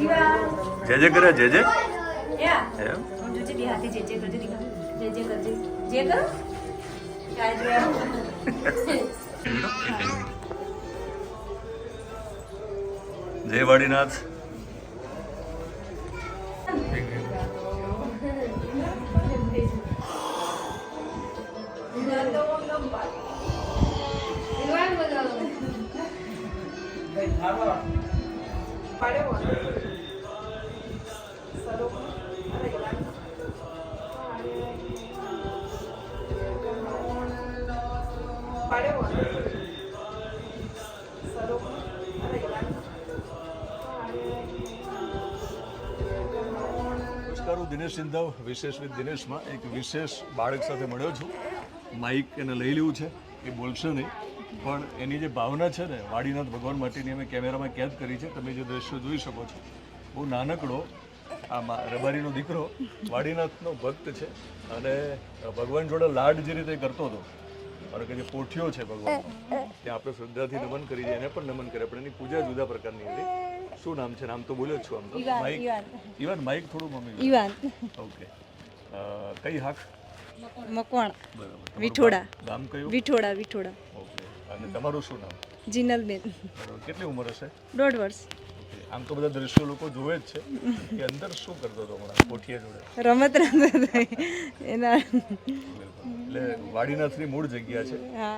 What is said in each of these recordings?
જે જે કરે જે જે. એમ? જોજે બે હાથે જે જે કરજે જે જે કરજે. જે કરો. જય વાડીનાથ. નમસ્કાર હું દિનેશ સિંધવ, વિશેષ વિથ દિનેશમાં. એક વિશેષ બાળક સાથે મળ્યો છું. માઇક એને લઈ લેવું છે. એ બોલશે નહીં. પણ એની જે ભાવના છે ને, વાડીનાથ ભગવાન માટેની અમે કેમેરામાં કેદ કરી છે. તમે જે દ્રશ્યો જોઈ શકો છો. બહુ નાનકડો આ રબારીનો દીકરો વાડીનાથનો ભક્ત છે. અને ભગવાન જોડે લાડ જે રીતે કરતો હતો અને કે જે પોઠિયો છે ભગવાન ત્યાં આપણે શ્રદ્ધાથી નમન કરી દઈએ એને પણ નમન કરે પણ એની પૂજા જુદા પ્રકારની હતી. શું નામ છે? નામ તો બોલ્યો જ છું આમ તો. માઇક. ઈવાન. માઇક થોડું મમ્મી ઈવાન. ઓકે કઈ હાક? મકવાણ. બરાબર. વિઠોડા. ગામ- કયું? વિઠોડા વિઠોડા. ઓકે અને તમારું શું નામ? જીનલબેન. કેટલી ઉંમર હશે? દોઢ વર્ષ. આમ તો બધા દ્રશ્યો લોકો જોવે જ છે કે અંદર શું કરતો હતો હમણાં કોઠીયા જોડે. રમત રમત એના એટલે વાડીનાથની મૂળ જગ્યા છે.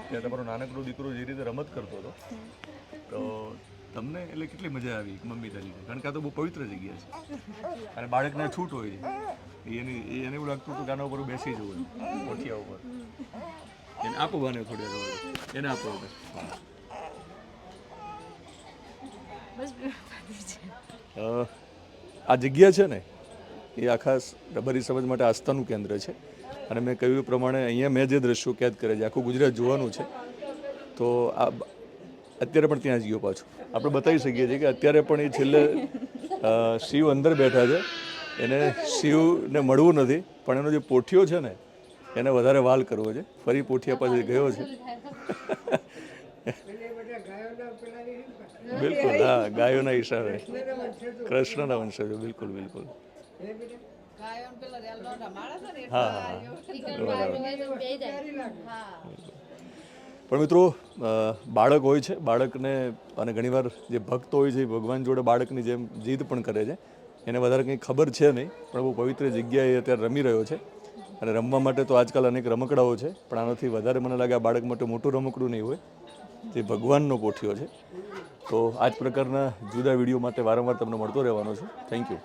ત્યાં તમારો નાનકડો દીકરો જે રીતે રમત કરતો હતો. તો તમને એટલે કેટલી મજા આવી મમ્મી તરીકે? કારણ કે આ તો બહુ પવિત્ર જગ્યા છે. અને બાળકને છૂટ હોય છે. એની એ એને એવું લાગતું હતું ગાના ઉપર બેસી જવું કોઠિયા ઉપર. એને આપો બને થોડી. એને આપો આ જગ્યા છે ને, એ આખા રબારી સમાજ માટે આસ્થાનું કેન્દ્ર છે. અને મેં કહ્યું પ્રમાણે અહીંયા મેં જે દ્રશ્યો કેદ કરે છે, આખું ગુજરાત જોવાનું છે. તો આ અત્યારે પણ ત્યાં જ ગયો પાછું. આપણે બતાવી શકીએ છીએ કે અત્યારે પણ એ છેલ્લે શિવ અંદર બેઠા છે. એને શિવને મળવું નથી, પણ એનો જે પોઠિયો છે ને, એને વધારે વાલ કરવો છે. ફરી પોઠિયા પાસે ગયો છે. બિલકુલ હા ગાયોના હિસાબે. કૃષ્ણના વંશજો બિલકુલ બિલકુલ. હા હા. બરાબર. પણ મિત્રો બાળક હોય છે બાળકને અને ઘણીવાર જે ભક્ત હોય છે એ ભગવાન જોડે બાળકની જેમ જીદ પણ કરે છે. એને વધારે કંઈ ખબર છે નહીં પણ બહુ પવિત્ર જગ્યાએ અત્યારે રમી રહ્યો છે. અને રમવા માટે તો આજકાલ અનેક રમકડાઓ છે પણ આનાથી વધારે મને લાગે આ બાળક માટે મોટું રમકડું નહીં હોય જે ભગવાનનો પોઠિયો છે. તો આ જ પ્રકારના જુદા વીડિયો માટે વારંવાર તમને મળતો રહેવાનો છું. Thank you